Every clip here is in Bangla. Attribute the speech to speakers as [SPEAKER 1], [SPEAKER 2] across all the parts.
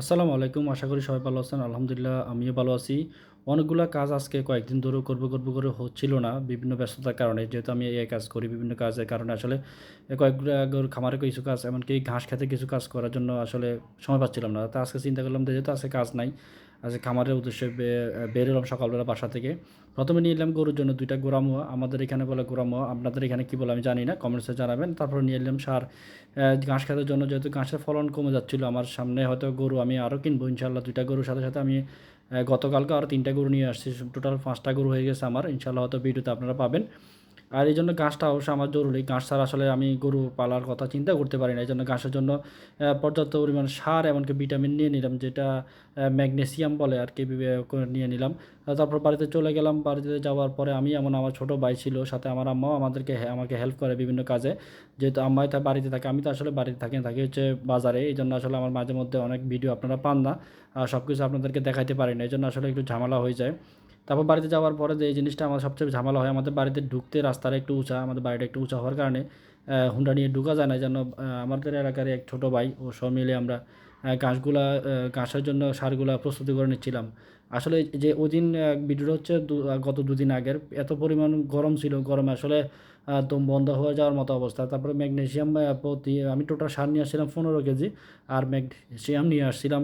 [SPEAKER 1] আসসালামু আলাইকুম আশা করি সবাই ভালো আছেন। আলহামদুলিল্লাহ আমিও ভালো আছি। অনেকগুলো কাজ আজকে কয়েকদিন ধরে করব করব করে হচ্ছিল না বিভিন্ন ব্যস্ততার কারণে। যেহেতু আমি এই কাজ করি বিভিন্ন কাজের কারণে আসলে কয়েকগুলো খামারে কিছু কাজ, এমনকি ঘাস খেতে কিছু কাজ করার জন্য আসলে সময় পাচ্ছিলাম না। তা আজকে চিন্তা করলাম যেহেতু আজকে কাজ নাই, আজকে খামারের উদ্দেশ্যে বেরোলাম সকালবেলা বাসা থেকে। প্রথমে নিয়ে এলাম গরুর জন্য দুইটা গোরামুয়া আমাদের এখানে বলে গোরামুয়া আপনাদের এখানে কী বলে আমি জানি না কমেন্টসে জানাবেন। তারপর নিয়ে এলাম সার। ঘাস খাওয়ার জন্য যেহেতু ঘাসের ফলন কমে যাচ্ছিল, আমার সামনে হয়তো গরু আমি আরও কিনবো ইনশাল্লাহ দুইটা গরুর সাথে সাথে আমি গতকালকে আরও তিনটা গরু নিয়ে আসছি টোটাল পাঁচটা গরু হয়ে গেছে আমার। ইনশাল্লাহ হয়তো ভিডিওতে আপনারা পাবেন। আর এই জন্য ঘাসটা অবশ্যই আমার জরুরি। ঘাস ছাড়া আসলে আমি গরু পালার কথা চিন্তা করতে পারি না। এই জন্য ঘাসের জন্য পর্যাপ্ত পরিমাণ সার এমনকি ভিটামিন নিয়ে নিলাম, যেটা ম্যাগনেসিয়াম বলে আর কি নিয়ে নিলাম। তারপর বাড়িতে চলে গেলাম। বাড়িতে যাওয়ার পরে আমি এমন আমার ছোট ভাই ছিল, সাথে আমার আম্মাও আমাদেরকে আমাকে হেল্প করে বিভিন্ন কাজে। যেহেতু আম্মাই তা বাড়িতে থাকে, আমি তো আসলে বাড়িতে থাকি থাকি হচ্ছে বাজারে। এই জন্য আসলে আমার মাঝে মধ্যে অনেক ভিডিও আপনারা পান না। আর সব কিছু আপনাদেরকে দেখাইতে পারি না। এই জন্য আসলে একটু ঝামেলা হয়ে যায়। তারপর বাড়িতে যাওয়ার পরে যে এই জিনিসটা আমার সবচেয়ে ঝামেলা হয়, আমাদের বাড়িতে ঢুকতে রাস্তার একটু উঁচা, আমাদের বাড়িটা একটু উঁচা হওয়ার কারণে হুন্ডা নিয়ে ঢুকা যায় না। যেন আমাদের এলাকার এক ছোটো ভাই, ও সব মিলে আমরা গাছগুলা গাছের জন্য সারগুলা প্রস্তুতি করে নিচ্ছিলাম। আসলে যে ওই দিন ভিডিওটা হচ্ছে গত দুদিন আগের, এত পরিমাণ গরম ছিল, গরমে আসলে আহ, দম বন্ধ হয়ে যাওয়ার মতো অবস্থা। তারপরে ম্যাগনেশিয়াম প্রতি আমি টোটাল সার নিয়ে আসছিলাম পনেরো কেজি আর ম্যাগনেশিয়াম নিয়ে আসছিলাম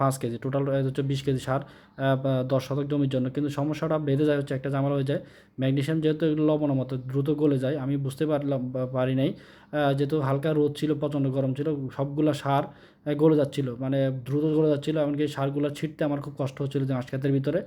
[SPEAKER 1] পাঁচ কেজি। টোটাল হচ্ছে বিশ কেজি সার দশ শতক জমির জন্য। কিন্তু সমস্যাটা বেঁধে যায় হচ্ছে একটা ঝামেলা হয়ে যায়। ম্যাগনেশিয়াম যেহেতু লবণের মতো দ্রুত গলে যায় আমি বুঝতে পারলাম পারি নাই। যেহেতু হালকা রোদ ছিল প্রচণ্ড গরম ছিল সবগুলা সার গলে যাচ্ছিল মানে দ্রুত গলে যাচ্ছিল এমনকি সারগুলো ছিটতে আমার খুব কষ্ট হচ্ছিল যে আঁশখাতের ভিতরে।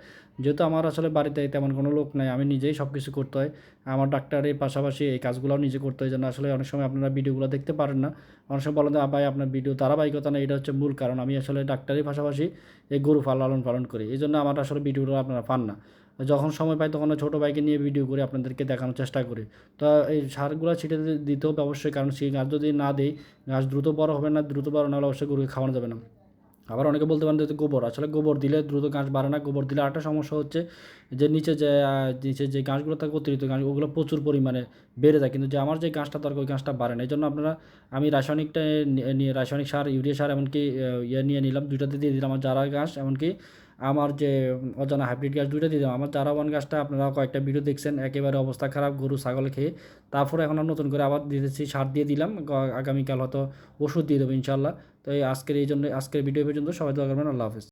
[SPEAKER 1] যেহেতু আমার আসলে বাড়িতে তেমন কোনো লোক নাই আমি নিজেই সব কিছু করতে হয়। আমার ডাক্তারের পাশাপাশি এই কাজগুলোও নিজে করতে হয়, যেন আসলে অনেক সময় আপনারা ভিডিওগুলো দেখতে পারেন না। অনেক সময় বলেন ভাই, আপনার ভিডিও ধারাবাহিকতা না, এটা হচ্ছে মূল কারণ। আমি আসলে ডাক্তারের পাশাপাশি এই গরু লালন পালন করি। এই জন্য আমার আসলে ভিডিওগুলো আপনারা পান না। যখন সময় পাই, তখন ছোটো বাইকে নিয়ে ভিডিও করে, আপনাদেরকে দেখানোর চেষ্টা করি। তো এই সারগুলো ছিটে দিতে হবে অবশ্যই, কারণ সেই গাছ যদি না দিই, গাছ দ্রুত বড় হবে না, দ্রুত বড় না হলে অবশ্যই গরুকে খাওয়ানো যাবে না। আবার অনেকে বলতে পারেন যে গোবর। আসলে গোবর দিলে দ্রুত গাছ বাড়ে না, গোবর দিলে আরেকটা সমস্যা হচ্ছে যে নিচে যে নিচে যে গাছগুলো থাকে অতিরিক্ত গাছ ওগুলো প্রচুর পরিমাণে বেড়ে যায়। কিন্তু যে আমার যে গাছটা দরকার, ওই গাছটা বাড়ে না। এই জন্য আপনারা, আমি রাসায়নিকটা নিয়ে, রাসায়নিক সার, ইউরিয়া সার এমনকি ইয়ে নিয়ে নিলাম, দুইটাতে দিয়ে দিলাম। আমার যারা গাছ এমনকি আমার যে অজানা হাইব্রিড গাছ দুইটা দিয়ে দিলাম। আমার ওয়ান গাছটা আপনারা কয়েকটা ভিডিও দেখছেন, একেবারে অবস্থা খারাপ, গরু, ছাগল খেয়ে। তারপরে এখন নতুন করে আবার দিতেছি সার দিয়ে দিলাম। আগামীকাল হয়তো ওষুধ দিয়ে দেবো ইনশাল্লাহ তো এই আজকের এই জন্য, আজকের ভিডিও পর্যন্ত। সবাই দোয়া করবেন, আল্লাহ হাফিজ।